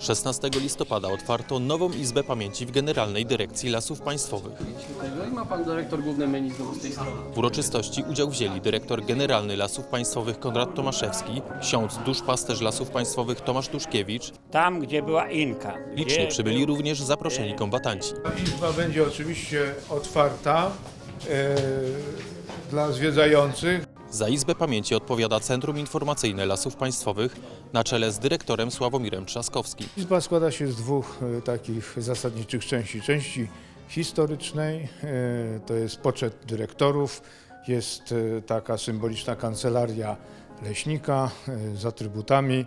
16 listopada otwarto nową Izbę Pamięci w Generalnej Dyrekcji Lasów Państwowych. tego i ma pan dyrektor główny menu znowu z tej strony. W uroczystości udział wzięli dyrektor generalny Lasów Państwowych Konrad Tomaszewski, ksiądz duszpasterz Lasów Państwowych Tomasz Tuszkiewicz. tam, gdzie była Inka. Licznie przybyli również zaproszeni kombatanci. Izba będzie oczywiście otwarta e, dla zwiedzających. Za Izbę Pamięci odpowiada Centrum Informacyjne Lasów Państwowych na czele z dyrektorem Sławomirem Trzaskowskim. Izba składa się z dwóch e, takich zasadniczych części. Części historycznej, e, to jest poczet dyrektorów, jest e, taka symboliczna kancelaria leśnika z atrybutami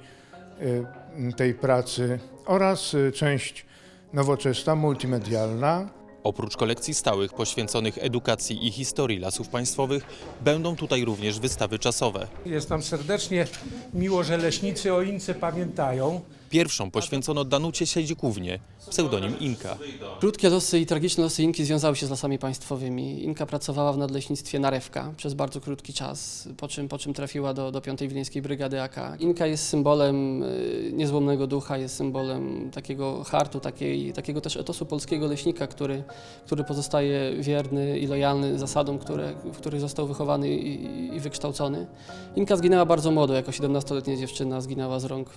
tej pracy oraz część nowoczesna, multimedialna, Oprócz kolekcji stałych poświęconych edukacji i historii Lasów Państwowych będą tutaj również wystawy czasowe. Jest nam serdecznie miło, że leśnicy o Ince pamiętają. Pierwszą poświęcono Danucie Siedzikównie, pseudonim Inka. Krótkie losy i tragiczne losy Inki związały się z lasami państwowymi. Inka pracowała w nadleśnictwie Narewka przez bardzo krótki czas, po czym, po czym trafiła do, do 5 Wileńskiej Brygady AK. Inka jest symbolem y, niezłomnego ducha, jest symbolem takiego hartu, takiej, takiego też etosu polskiego leśnika, który, który pozostaje wierny i lojalny zasadom, które, w których został wychowany i, i wykształcony. Inka zginęła bardzo młodo, jako 17-letnia dziewczyna zginęła z rąk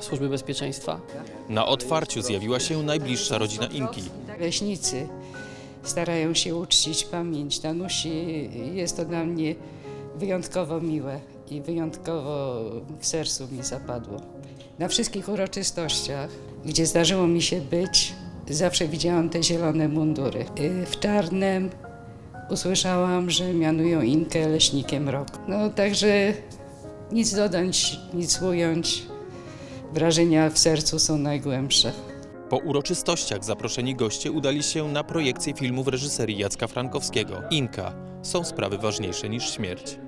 Służby Bezpieczeństwa. Na otwarciu zjawiła się najbliższa rodzina Inki. Leśnicy starają się uczcić pamięć Danusi. Jest to dla mnie wyjątkowo miłe i wyjątkowo w sercu mi zapadło. Na wszystkich uroczystościach, gdzie zdarzyło mi się być, zawsze widziałam te zielone mundury. W Czarnem usłyszałam, że mianują Inkę leśnikiem roku. No także nic dodać, nic ująć. Wrażenia w sercu są najgłębsze. Po uroczystościach zaproszeni goście udali się na projekcję filmu w reżyserii Jacka Frankowskiego. Inka. Są sprawy ważniejsze niż śmierć.